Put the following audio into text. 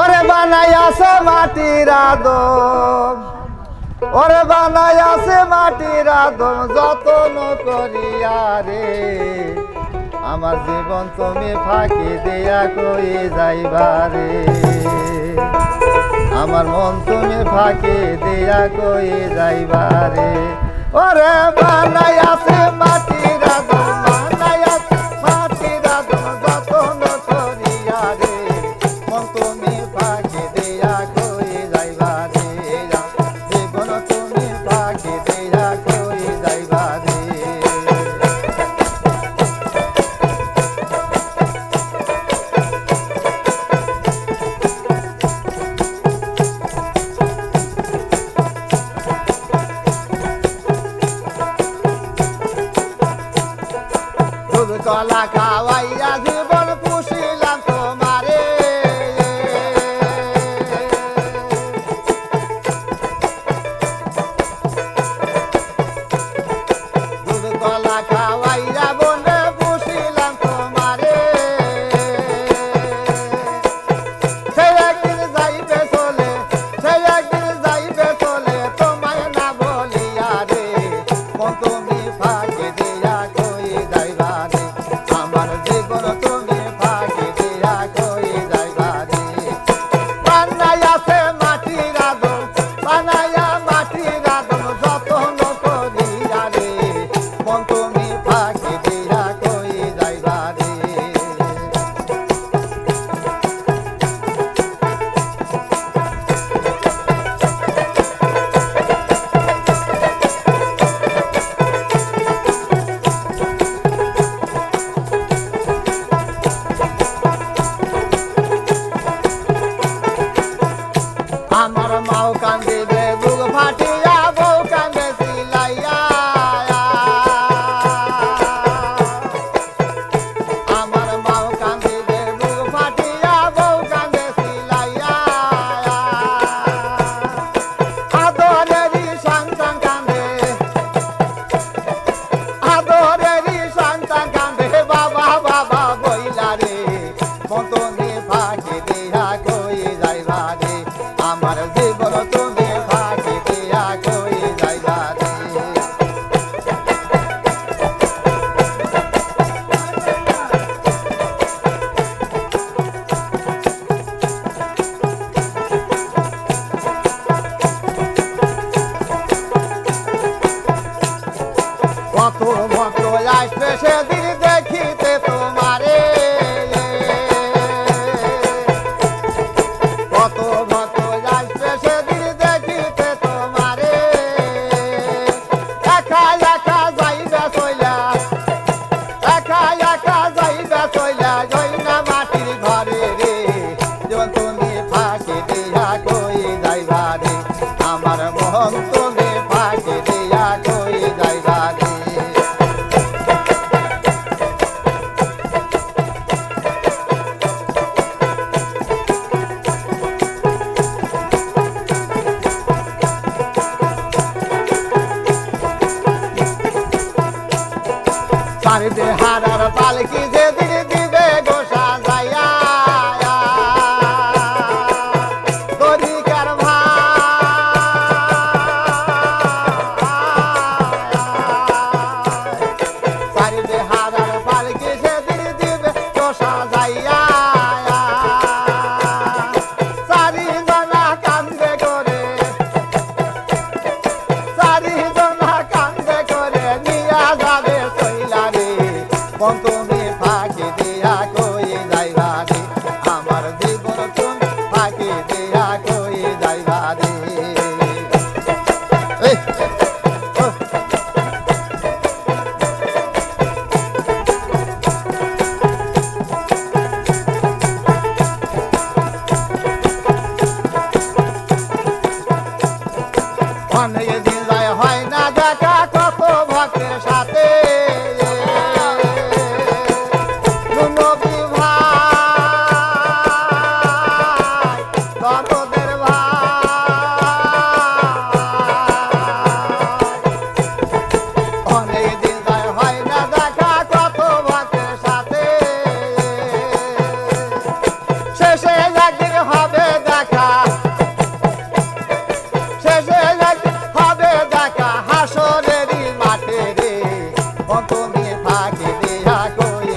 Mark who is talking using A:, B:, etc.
A: ওরে বানাই আছে মাটির আদম। ওরে বানাই আছে মাটির আদম, যতন করিয়া রে। আমার জীবন তুমি ফাঁকি দিয়া কই যাইবা রে। আমার মন তুমি ফাঁকি দিয়া কই যাইবা রে। ওরে বান লাগা লাগাওয়াইয়া জীবন পুষিলাম 包干 Chandy. পাখি দিয়া শেষে একদিন হবে দেখা। শেষে একদিন হবে দেখা হাসরেরই মাঠে রে। অন্তমে ফাঁকে দেয়া কই